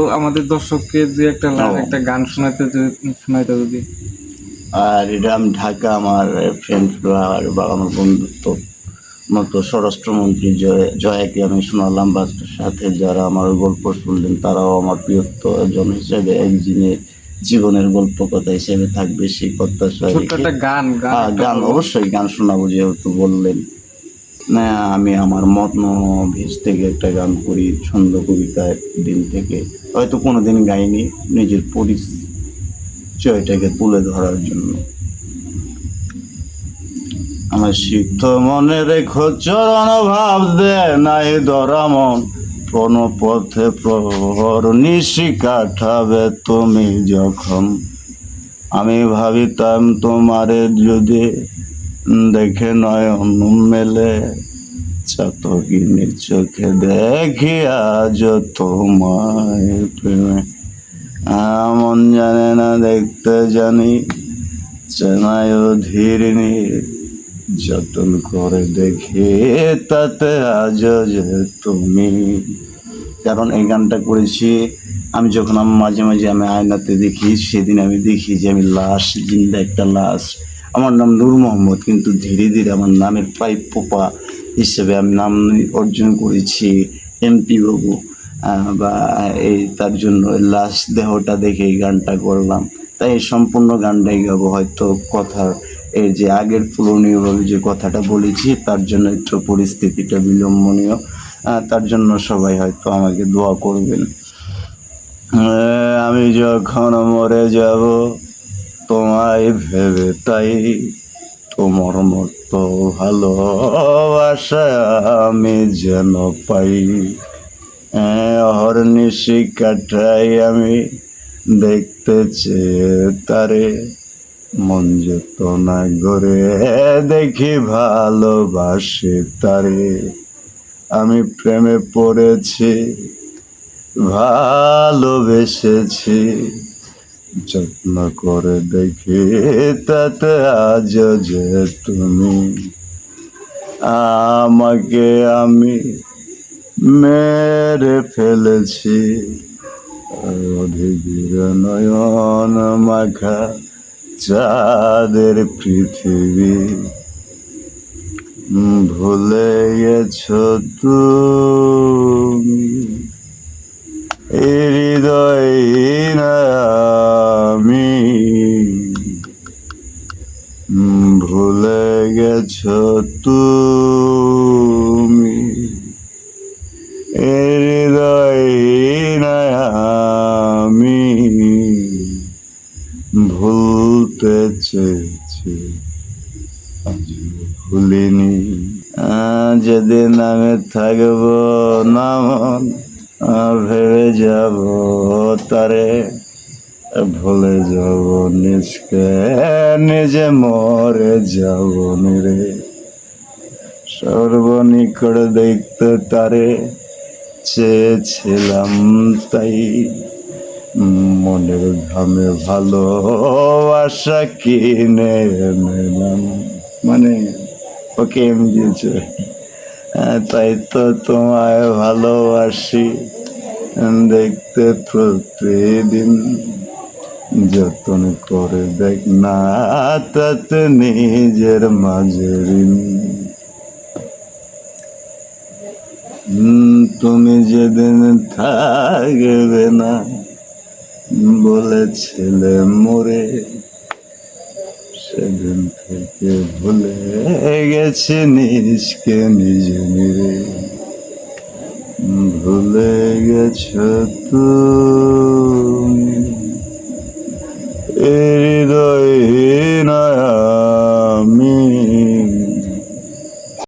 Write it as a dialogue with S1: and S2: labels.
S1: তো আমাদের দর্শককে যে একটা লাভ একটা গান শোনাতে শোনাইতে যদি।
S2: আর এটা আমি ঢাকা আমার ফ্রেন্ডরা আর বা আমার বন্ধুত্ব মতো স্বরাষ্ট্রমন্ত্রী জয় জয়াকে আমি শোনালাম বা সাথে যারা আমার গল্প শুনলেন তারাও আমার প্রিয়ত্বজন হিসেবে একদিনের জীবনের গল্প কথা হিসেবে থাকবে সেই প্রত্যাশা
S1: একটা গান গান
S2: হ্যাঁ। অবশ্যই গান শোনাবো যেহেতু বললেন। না, আমি আমার মত ভিজ থেকে একটা গান করি, ছন্দ কবিতার দিন থেকে। হয়তো কোনোদিন গাইনি, নিজের পরিচয়টাকে তুলে ধরার জন্য। আমার সিদ্ধ মনে রেখো, চরণ ভাব দে নাই ধরা মন। কোন পথে প্রহর নিশি কাটাবে তুমি যখন। আমি ভাবিতাম তোমারে যদি দেখে নয়ন মেলে চাতকিনীর চোখে দেখি আজ তোমায় প্রেমে। মন জানে না, দেখতে জানি, চেনায় ধীরিণী যতন করে দেখে, তাতে আজ যে তুমি। কারণ এই গানটা করেছি, আমি যখন আমি মাঝে মাঝে আমি আয়নাতে দেখি, সেদিন আমি দেখি যে আমি লাশ, জিন্দা একটা লাশ। আমার নাম নূর মোহাম্মদ, কিন্তু ধীরে ধীরে আমার নামের প্রায় পোপা হিসেবে আমি নাম অর্জন করেছি এমপি বাবু বা এই তার জন্য লাশ দেহটা দেখে এই গানটা করলাম। তাই এই সম্পূর্ণ গানটাই গাবো, হয়তো কথার এই যে আগের তুলনীয়ভাবে যে কথাটা বলেছি, তার জন্য একটু পরিস্থিতিটা বিলম্বনীয় তার জন্য সবাই হয়তো আমাকে দোয়া করবেন। আমি যখন মরে যাব তোমায় ভেবে তাই তোমার মতো ভালোবাসা আমি যেন পাই। অহর্নিশি কাটাই আমি দেখতে চেয়ে তারে, মন যেত না গড়ে দেখি ভালোবাসে তারে। আমি প্রেমে পড়েছি, ভালোবেসেছি। যত্ন করে দেখে, তাতে আজ যে তুমি। আমাকে আমি মেরে ফেলেছি। অধিবীর নয়ন মাখা চাঁদের পৃথিবী। ভুলে গেছ তুমি হৃদয় তুমি আমি ভুলতে চেয়েছি আজ ভুলিনি যেদিন আমি থাকব আহ, ভেবে যাব তারে। ভুলে যাব নিজকে নিজে মরে যাব রে। সর্বনিকট দেখতে তারে চেয়েছিলাম তাই মনের ঘামে ভালোবাসা কিনে নিলাম মানে ওকে এম দিয়েছে। তাই তো তোমায় ভালোবাসি। দেখতে প্রতিদিন যতন করে দেখ না তাতে নিজের মাঝে তুমি যেদিন থাকবে না, বলেছিলে মরে, সেদিন থেকে ভুলে গেছে নিজকে নিজে নিরে ভুলে গেছ তুমি।